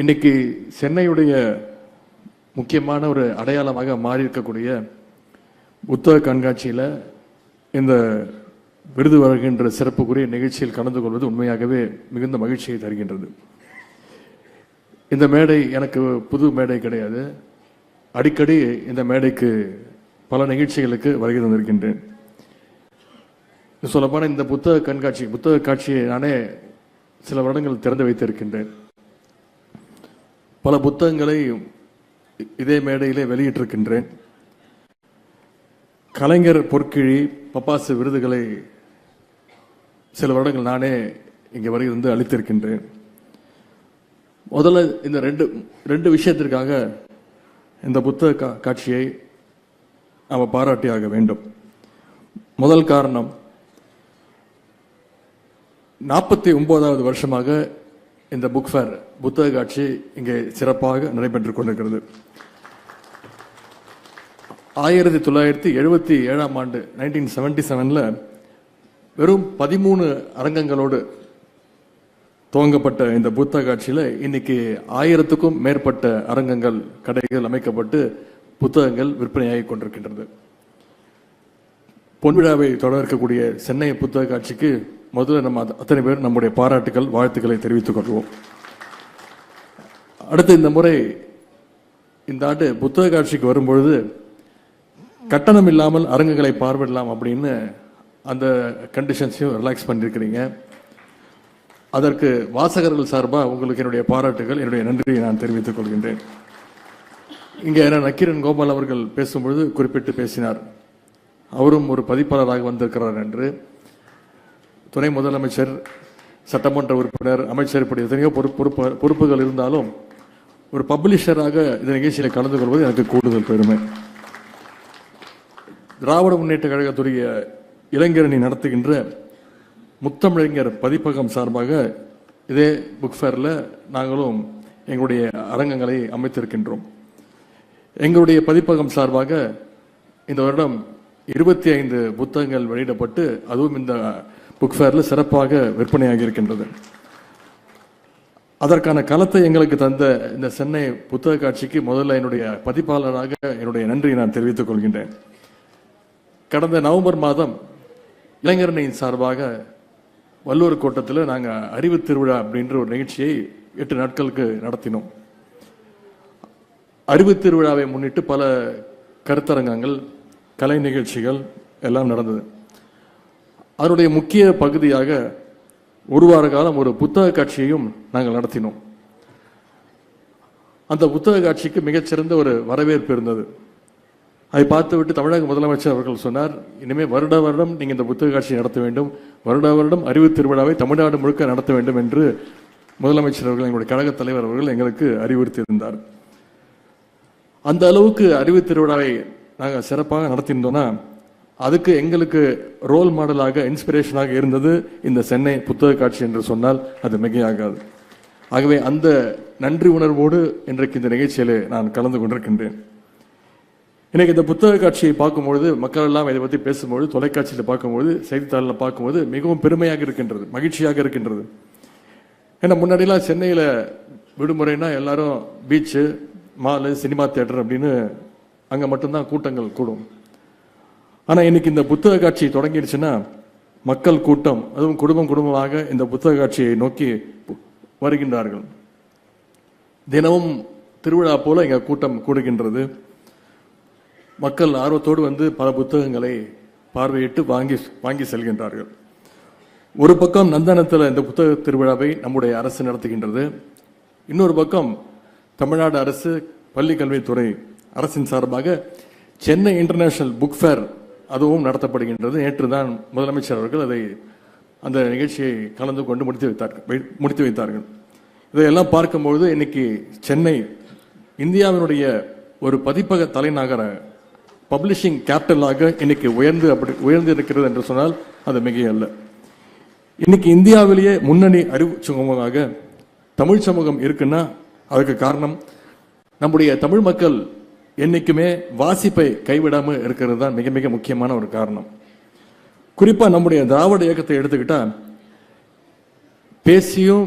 இன்னைக்கு சென்னையுடைய முக்கியமான ஒரு அடையாளமாக மாறி இருக்கக்கூடிய புத்தக கண்காட்சியில் இந்த விருது வருகின்ற சிறப்புக்குரிய நிகழ்ச்சியில் கலந்து கொள்வது உண்மையாகவே மிகுந்த மகிழ்ச்சியை தருகின்றது. இந்த மேடை எனக்கு புது மேடை கிடையாது. அடிக்கடி இந்த மேடைக்கு பல நிகழ்ச்சிகளுக்கு வருகை தந்திருக்கின்றேன். சொல்லப்போனால் இந்த புத்தக கண்காட்சி புத்தக காட்சியை நானே சில வருடங்கள் திறந்து வைத்திருக்கின்றேன். பல புத்தகங்களை இதே மேடையிலே வெளியிட்டிருக்கின்றேன். கலைஞர் பொற்கிழி பப்பாசு விருதுகளை சில வருடங்கள் நானே இங்கே வருகை வந்து அளித்திருக்கின்றேன். முதல்ல இந்த ரெண்டு ரெண்டு விஷயத்திற்காக இந்த புத்தக கா- காட்சியை நாம் பாராட்டியாக வேண்டும். முதல் காரணம் நாற்பத்தி ஒன்பதாவது வருஷமாக இந்த புக் ஃபேர் புத்தக காட்சி இங்கே சிறப்பாக நடைபெற்றுக் கொண்டிருக்கிறது. ஆயிரத்தி தொள்ளாயிரத்தி எழுபத்தி ஏழாம் ஆண்டு நைன்டீன் செவன்டி செவனில் வெறும் பதிமூணு அரங்கங்களோடு துவங்கப்பட்ட இந்த புத்தக காட்சியில் இன்னைக்கு ஆயிரத்துக்கும் மேற்பட்ட அரங்கங்கள் கடைகள் அமைக்கப்பட்டு புத்தகங்கள் விற்பனையாகி கொண்டிருக்கின்றது. பொன்விழாவை தொடர இருக்கக்கூடிய சென்னை புத்தக காட்சிக்கு முதல்ல நம்ம அத்தனை பேர் நம்முடைய பாராட்டுகள் வாழ்த்துக்களை தெரிவித்துக் கொள்வோம். அடுத்து இந்த முறை இந்த ஆண்டு புத்தக காட்சிக்கு வரும்பொழுது கட்டணம் இல்லாமல் அரங்குகளை பார்வையிடலாம் அப்படின்னு அந்த கண்டிஷன்ஸையும் ரிலாக்ஸ் பண்ணியிருக்கிறீங்க அதற்கு வாசகர்கள் சார்பாக உங்களுக்கு என்னுடைய பாராட்டுகள் என்னுடைய நன்றியை நான் தெரிவித்துக் கொள்கின்றேன். இங்கே என்ன நக்கீரன் கோபால் அவர்கள் பேசும்பொழுது குறிப்பிட்டு பேசினார். அவரும் ஒரு பதிப்பாளராக வந்திருக்கிறார் என்று. துணை முதலமைச்சர் சட்டமன்ற உறுப்பினர் அமைச்சர் இப்படி எத்தனையோ பொறுப்பு பொறுப்பு- பொறுப்புகள் இருந்தாலும் ஒரு பப்ளிஷராக இந்த நிகழ்ச்சியில் கலந்து கொள்வது எனக்கு கூடுதல் பெருமை. திராவிட முன்னேற்ற கழகத்துடைய இளைஞரணி நடத்துகின்ற முத்தமிழறிஞர் பதிப்பகம் சார்பாக இதே புக் ஃபேரில் நாங்களும் எங்களுடைய அரங்கங்களை அமைத்திருக்கின்றோம். எங்களுடைய பதிப்பகம் சார்பாக இந்த வருடம் இருபத்தி ஐந்து புத்தகங்கள் வெளியிடப்பட்டு அதுவும் இந்த புக் ஃபேரில் சிறப்பாக விற்பனையாகி இருக்கின்றது. அதற்கான களத்தை எங்களுக்கு தந்த இந்த சென்னை புத்தக காட்சிக்கு முதல்ல என்னுடைய பதிப்பாளராக என்னுடைய நன்றியை நான் தெரிவித்துக் கொள்கின்றேன். கடந்த நவம்பர் மாதம் இளைஞரணியின் சார்பாக வல்லூர் கோட்டத்தில் நாங்கள் அறிவு திருவிழா அப்படின்ற ஒரு நிகழ்ச்சியை எட்டு நாட்களுக்கு நடத்தினோம். அறிவு திருவிழாவை முன்னிட்டு பல கருத்தரங்கங்கள் கலை நிகழ்ச்சிகள் எல்லாம் நடந்தது. அதனுடைய முக்கிய பகுதியாக ஒரு வார காலம் ஒரு புத்தக காட்சியையும் நாங்கள் நடத்தினோம். அந்த புத்தக காட்சிக்கு மிகச்சிறந்த ஒரு வரவேற்பு இருந்தது. அதை பார்த்துவிட்டு தமிழக முதலமைச்சர் அவர்கள் சொன்னார் இனிமேல் வருட வருடம் நீங்கள் இந்த புத்தக காட்சி நடத்த வேண்டும். வருட வருடம் அறிவு திருவிழாவை தமிழ்நாடு முழுக்க நடத்த வேண்டும் என்று முதலமைச்சர் அவர்கள் எங்களுடைய கழகத் தலைவர் அவர்கள் எங்களுக்கு அறிவுறுத்தியிருந்தார் அந்த அளவுக்கு அறிவு திருவிழாவை நாங்கள் சிறப்பாக நடத்தியிருந்தோம்னா அதுக்கு எங்களுக்கு ரோல் மாடலாக இன்ஸ்பிரேஷனாக இருந்தது இந்த சென்னை புத்தக காட்சி என்று சொன்னால் அது மிகையாகாது. ஆகவே அந்த நன்றி உணர்வோடு இன்றைக்கு இந்த நிகழ்ச்சியிலே நான் கலந்து கொண்டிருக்கின்றேன். இன்னைக்கு இந்த புத்தக காட்சியை பார்க்கும்பொழுது மக்கள் எல்லாம் இதை பற்றி பேசும்பொழுது தொலைக்காட்சியில் பார்க்கும்போது செய்தித்தாளில் பார்க்கும்போது மிகவும் பெருமையாக இருக்கின்றது மகிழ்ச்சியாக இருக்கின்றது. ஏன்னா முன்னாடிலாம் சென்னையில் விடுமுறைனா எல்லாரும் பீச்சு மாலு சினிமா தேட்டர் அப்படின்னு அங்கே மட்டும்தான் கூட்டங்கள் கூடும். ஆனால் இன்னைக்கு இந்த புத்தக காட்சி தொடங்கிடுச்சுன்னா மக்கள் கூட்டம் அதுவும் குடும்பம் குடும்பமாக இந்த புத்தக காட்சியை நோக்கி வருகின்றார்கள். தினமும் திருவிழா போல இங்கே கூட்டம் கூடுகின்றது. மக்கள் ஆர்வத்தோடு வந்து பல புத்தகங்களை பார்வையிட்டு வாங்கி வாங்கி செல்கின்றார்கள். ஒரு பக்கம் நந்தனத்தில் இந்த புத்தக திருவிழாவை நம்முடைய அரசு நடத்துகின்றது. இன்னொரு பக்கம் தமிழ்நாடு அரசு பள்ளி கல்வித்துறை அரசின் சார்பாக சென்னை இன்டர்நேஷனல் புக் ஃபேர் அதுவும் நடத்தப்படுகின்றது. நேற்று தான் முதலமைச்சர் அவர்கள் அதை அந்த நிகழ்ச்சியை கலந்து கொண்டு முடித்து வைத்தார்கள் வை- முடித்து வைத்தார்கள். இதையெல்லாம் பார்க்கும்பொழுது இன்னைக்கு சென்னை இந்தியாவினுடைய ஒரு பதிப்பக தலைநகர பப்ளிஷிங் கேபிட்டலாக இன்னைக்கு உயர்ந்து அப்படி உயர்ந்து இருக்கிறது என்று சொன்னால் அது மிகையல்ல. இன்னைக்கு இந்தியாவிலேயே முன்னணி அறிவு சமூகமாக தமிழ் சமூகம் இருக்குன்னா அதுக்கு காரணம் நம்முடைய தமிழ் மக்கள் என்றைக்குமே வாசிப்பை கைவிடாமல் இருக்கிறது தான் மிக மிக முக்கியமான ஒரு காரணம். குறிப்பாக நம்முடைய திராவிட இயக்கத்தை எடுத்துக்கிட்டால் பேசியும்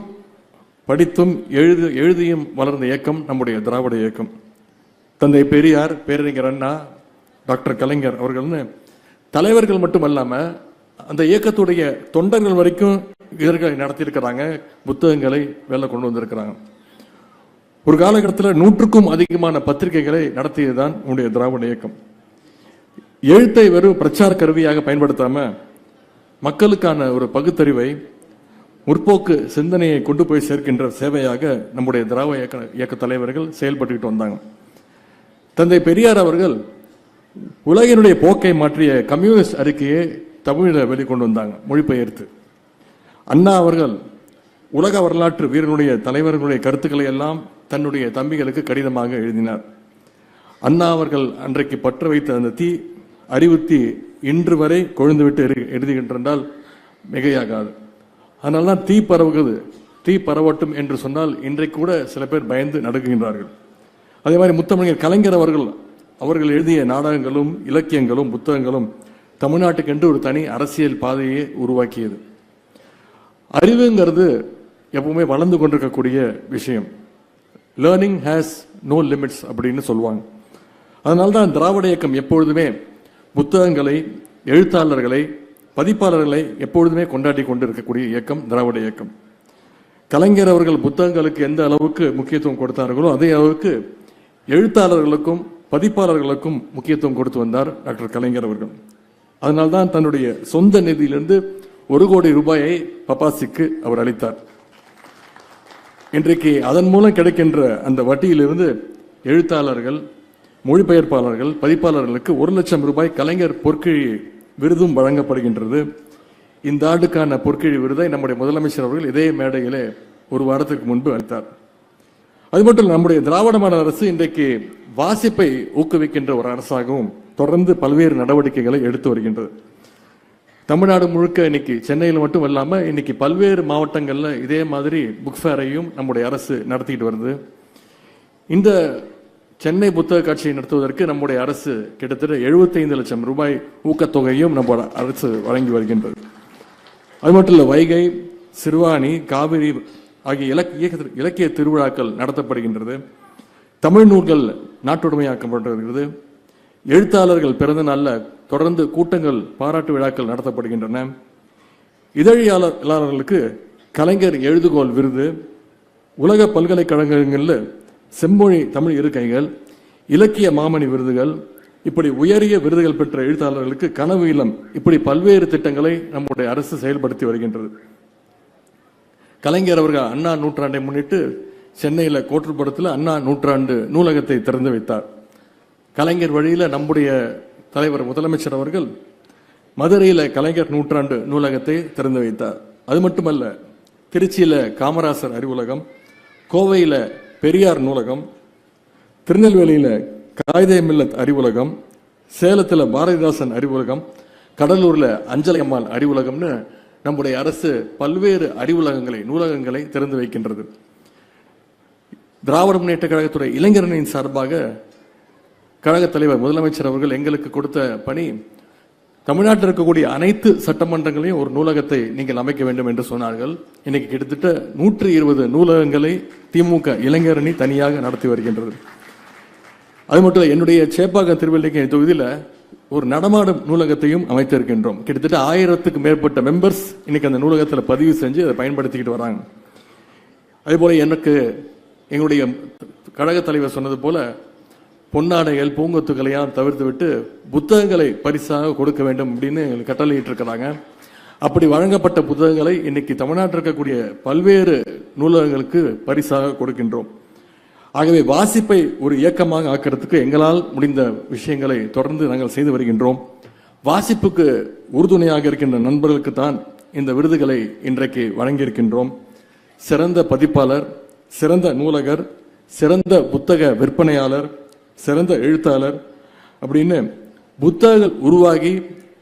படித்தும் எழுது எழுதியும் வளர்ந்த இயக்கம் நம்முடைய திராவிட இயக்கம். தந்தை பெரியார் பேரறிஞர் அண்ணா டாக்டர் கலைஞர் அவர்கள்னு தலைவர்கள் மட்டும் அல்லாமல் அந்த இயக்கத்துடைய தொண்டர்கள் வரைக்கும் இதழ்களை நடத்தியிருக்கிறாங்க புத்தகங்களை வெளில கொண்டு வந்திருக்கிறாங்க. ஒரு காலகட்டத்தில் நூற்றுக்கும் அதிகமான பத்திரிகைகளை நடத்தியதுதான் உன்னுடைய திராவிட இயக்கம். எழுத்தை வெறும் பிரச்சார கருவியாக பயன்படுத்தாம மக்களுக்கான ஒரு பகுத்தறிவை முற்போக்கு சிந்தனையை கொண்டு போய் சேர்க்கின்ற சேவையாக நம்முடைய திராவிட இயக்க இயக்க தலைவர்கள் செயல்பட்டுக்கிட்டு வந்தாங்க. தந்தை பெரியார் அவர்கள் உலகினுடைய போக்கை மாற்றிய கம்யூனிஸ்ட் அறிக்கையை தமிழில் வெளிக்கொண்டு வந்தாங்க மொழிபெயர்த்து. அண்ணா அவர்கள் உலக வரலாற்று வீரனுடைய தலைவர்களுடைய கருத்துக்களை எல்லாம் தன்னுடைய தம்பிகளுக்கு கடிதமாக எழுதினார். அண்ணா அவர்கள் அன்றைக்கு பற்ற வைத்த அந்த தீ அறிவுத்தி இன்று வரை கொழுந்துவிட்டு எரி மிகையாகாது. அதனால தான் தீ பரவுகிறது. தீ பரவட்டும் என்று சொன்னால் இன்றைக்கு கூட சில பேர் பயந்து நடுங்குகின்றார்கள். அதே மாதிரி முத்தமிழர் கலைஞர் அவர்கள் அவர்கள் எழுதிய நாடகங்களும் இலக்கியங்களும் புத்தகங்களும் தமிழ்நாட்டுக்கென்று ஒரு தனி அரசியல் பாதையை உருவாக்கியது. அறிவுங்கிறது எப்பவுமே வளர்ந்து கொண்டிருக்கக்கூடிய விஷயம். லேர்னிங் ஹேஸ் நோ லிமிட்ஸ் அப்படின்னு சொல்லுவாங்க. அதனால தான் திராவிட இயக்கம் எப்பொழுதுமே புத்தகங்களை எழுத்தாளர்களை பதிப்பாளர்களை எப்பொழுதுமே கொண்டாடி கொண்டு இருக்கக்கூடிய இயக்கம் திராவிட இயக்கம். கலைஞர் அவர்கள் புத்தகங்களுக்கு எந்த அளவுக்கு முக்கியத்துவம் கொடுத்தார்களோ அதே அளவுக்கு எழுத்தாளர்களுக்கும் பதிப்பாளர்களுக்கும் முக்கியத்துவம் கொடுத்து வந்தார் டாக்டர் கலைஞர் அவர்கள். அதனால்தான் தன்னுடைய சொந்த நிதியிலிருந்து ஒரு கோடி ரூபாயை பப்பாசிக்கு அவர் அளித்தார். இன்றைக்கு அதன் மூலம் கிடைக்கின்ற அந்த வட்டியிலிருந்து எழுத்தாளர்கள் மொழிபெயர்ப்பாளர்கள் பதிப்பாளர்களுக்கு ஒரு லட்சம் ரூபாய் கலைஞர் பொற்கிழி விருதும் வழங்கப்படுகின்றது. இந்த ஆண்டுக்கான பொற்கிழி விருதை நம்முடைய முதலமைச்சர் அவர்கள் இதே மேடையிலே ஒரு வாரத்துக்கு முன்பு அளித்தார். அது மட்டும் நம்முடைய திராவிட மாடல் அரசு இன்றைக்கு வாசிப்பை ஊக்குவிக்கின்ற ஒரு அரசாகவும் தொடர்ந்து பல்வேறு நடவடிக்கைகளை எடுத்து வருகின்றது. தமிழ்நாடு முழுக்க இன்னைக்கு சென்னையில் மட்டும் இல்லாமல் இன்னைக்கு பல்வேறு மாவட்டங்களில் இதே மாதிரி புக் ஃபேரையும் நம்முடைய அரசு நடத்திக்கிட்டு வருது. இந்த சென்னை புத்தக காட்சியை நடத்துவதற்கு நம்முடைய அரசு கிட்டத்தட்ட 75 லட்சம் ரூபாய் ஊக்கத்தொகையும் நம்ம அரசு வழங்கி வருகின்றது. அது மட்டும் இல்லை வைகை சிறுவாணி காவிரி ஆகிய இலக்கிய இலக்கிய திருவிழாக்கள் நடத்தப்படுகின்றது. தமிழ் நூல்கள் நாட்டுடைமையாக்கப்படுகிறது. எழுத்தாளர்கள் பிறந்த நாளில் தொடர்ந்து கூட்டங்கள் பாராட்டு விழாக்கள் நடத்தப்படுகின்றன. இதழியாளர்களுக்கு கலைஞர் எழுதுகோல் விருது உலக பல்கலைக்கழகங்களில் செம்மொழி தமிழ் இருக்கைகள் இலக்கிய மாமணி விருதுகள் இப்படி உயரிய விருதுகள் பெற்ற எழுத்தாளர்களுக்கு கனவு இல்லம். இப்படி பல்வேறு திட்டங்களை நம்முடைய அரசு செயல்படுத்தி வருகின்றது. கலைஞர் அவர்கள் அண்ணா நூற்றாண்டை முன்னிட்டு சென்னையில் கோட்டுப்படத்தில் அண்ணா நூற்றாண்டு நூலகத்தை திறந்து வைத்தார். கலைஞர் வழியில் நம்முடைய தலைவர் முதலமைச்சர் அவர்கள் மதுரையில் கலைஞர் நூற்றாண்டு நூலகத்தை திறந்து வைத்தார். அது மட்டுமல்ல திருச்சியில் காமராசர் அறிவுலகம் கோவையில் பெரியார் நூலகம் திருநெல்வேலியில் காயிதே மில்லத் அறிவுலகம் சேலத்தில் பாரதிதாசன் அறிவுலகம் கடலூரில் அஞ்சலையம்மாள் அறிவுலகம்னு நம்முடைய அரசு பல்வேறு அறிவுலகங்களை நூலகங்களை திறந்து வைக்கின்றது. திராவிட முன்னேற்ற கழகத்துடைய இளைஞரணியின் சார்பாக கழகத் தலைவர் முதலமைச்சர் அவர்கள் எங்களுக்கு கொடுத்த பணி தமிழ்நாட்டில் இருக்கக்கூடிய அனைத்து சட்டமன்றங்களையும் ஒரு நூலகத்தை நீங்கள் அமைக்க வேண்டும் என்று சொன்னார்கள். இன்னைக்கு கிட்டத்தட்ட நூற்றி இருபது நூலகங்களை திமுக இளைஞரணி தனியாக நடத்தி வருகின்றது. அது மட்டும் இல்லை என்னுடைய சேப்பாக்கம் திருவள்ளிக்கை தொகுதியில் ஒரு நடமாடும் நூலகத்தையும் அமைத்திருக்கின்றோம். கிட்டத்தட்ட ஆயிரத்துக்கு மேற்பட்ட மெம்பர்ஸ் இன்னைக்கு அந்த நூலகத்தில் பதிவு செஞ்சு அதை பயன்படுத்திக்கிட்டு வராங்க. அதே போல எனக்கு எங்களுடைய கழகத் தலைவர் சொன்னது போல பொன்னாடைகள் பூங்கொத்துக்களையும் தவிர்த்து விட்டு புத்தகங்களை பரிசாக கொடுக்க வேண்டும் அப்படின்னு எங்களுக்கு கட்டளையிட்டு இருக்கிறாங்க அப்படி வழங்கப்பட்ட புத்தகங்களை இன்னைக்கு தமிழ்நாட்டில் இருக்கக்கூடிய பல்வேறு நூலகங்களுக்கு பரிசாக கொடுக்கின்றோம். ஆகவே வாசிப்பை ஒரு இயக்கமாக ஆக்கிறதுக்கு எங்களால் முடிந்த விஷயங்களை தொடர்ந்து நாங்கள் செய்து வருகின்றோம். வாசிப்புக்கு உறுதுணையாக இருக்கின்ற நண்பர்களுக்கு தான் இந்த விருதுகளை இன்றைக்கு வழங்கியிருக்கின்றோம். சிறந்த பதிப்பாளர் சிறந்த நூலகர் சிறந்த புத்தக விற்பனையாளர் சிறந்த எழுத்தாளர் அப்படின்னு புத்தகங்கள் உருவாகி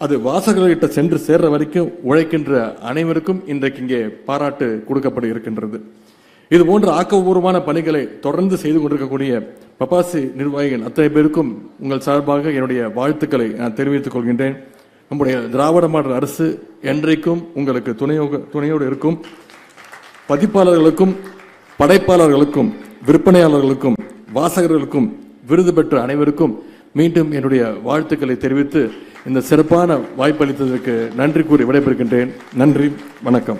அது வாசகர்கள்கிட்ட சென்று சேர்ற வரைக்கும் உழைக்கின்ற அனைவருக்கும் இன்றைக்கு இங்கே பாராட்டு கொடுக்கப்பட இருக்கின்றது இது போன்ற ஆக்கப்பூர்வமான பணிகளை தொடர்ந்து செய்து கொண்டிருக்கக்கூடிய பப்பாசி நிர்வாகிகள் அத்தனை பேருக்கும் உங்கள் சார்பாக என்னுடைய வாழ்த்துக்களை நான் தெரிவித்துக் கொள்கின்றேன். நம்முடைய திராவிட மாடல் அரசு என்றைக்கும் உங்களுக்கு துணையோக துணையோடு இருக்கும். பதிப்பாளர்களுக்கும் படைப்பாளர்களுக்கும் விற்பனையாளர்களுக்கும் வாசகர்களுக்கும் விருது பெற்ற அனைவருக்கும் மீண்டும் என்னுடைய வாழ்த்துக்களை தெரிவித்து இந்த சிறப்பான வாய்ப்பளித்ததற்கு நன்றி கூறி விடைபெறுகின்றேன். நன்றி வணக்கம்.